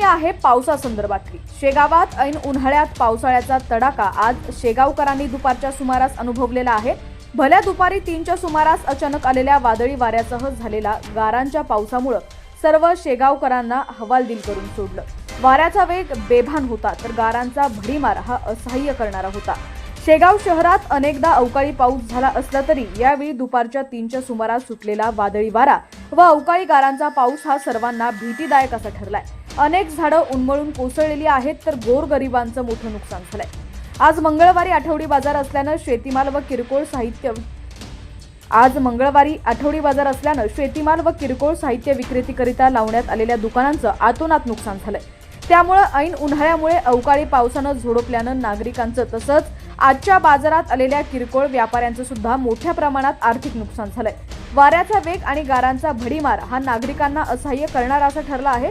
बातमी आहे पावसासंदर्भातली शेगावात ऐन उन्हाळ्यात पावसाळ्याचा तडाखा. आज शेगावकरांनी दुपारच्या सुमारास अनुभवलेला आहे. भल्या दुपारी तीनच्या सुमारास अचानक आलेल्या वादळी वाऱ्यासह झालेल्या गारांच्या पावसामुळं सर्व शेगावकरांना हवालदिल करून सोडलं. वाऱ्याचा वेग बेभान होता तर गारांचा भडीमार हा असह्य करणारा होता. शेगाव शहरात अनेकदा अवकाळी पाऊस झाला असला तरी यावेळी दुपारच्या तीनच्या सुमारास सुटलेला वादळी वारा व अवकाळी गारांचा पाऊस हा सर्वांना भीतीदायक असा ठरलाय. अनेक झाडं उन्मळून कोसळलेली आहेत तर गोरगरिबांचं मोठं नुकसान झालंय. आज मंगळवारी आठवडी बाजार असल्यानं शेतीमाल व किरकोळ साहित्य आज मंगळवारी आठवडी बाजार असल्यानं शेतीमाल व किरकोळ साहित्य विक्रेतीकरिता लावण्यात आलेल्या दुकानांचं आतोनात नुकसान झालंय. त्यामुळं ऐन उन्हाळ्यामुळे अवकाळी पावसानं झोडपल्यानं नागरिकांचं तसंच आजच्या बाजारात आलेल्या किरकोळ व्यापाऱ्यांचं सुद्धा मोठ्या प्रमाणात आर्थिक नुकसान झालंय. वाऱ्याचा वेग आणि गारांचा भडीमार हा नागरिकांना असह्य करणारा असा ठरला आहे.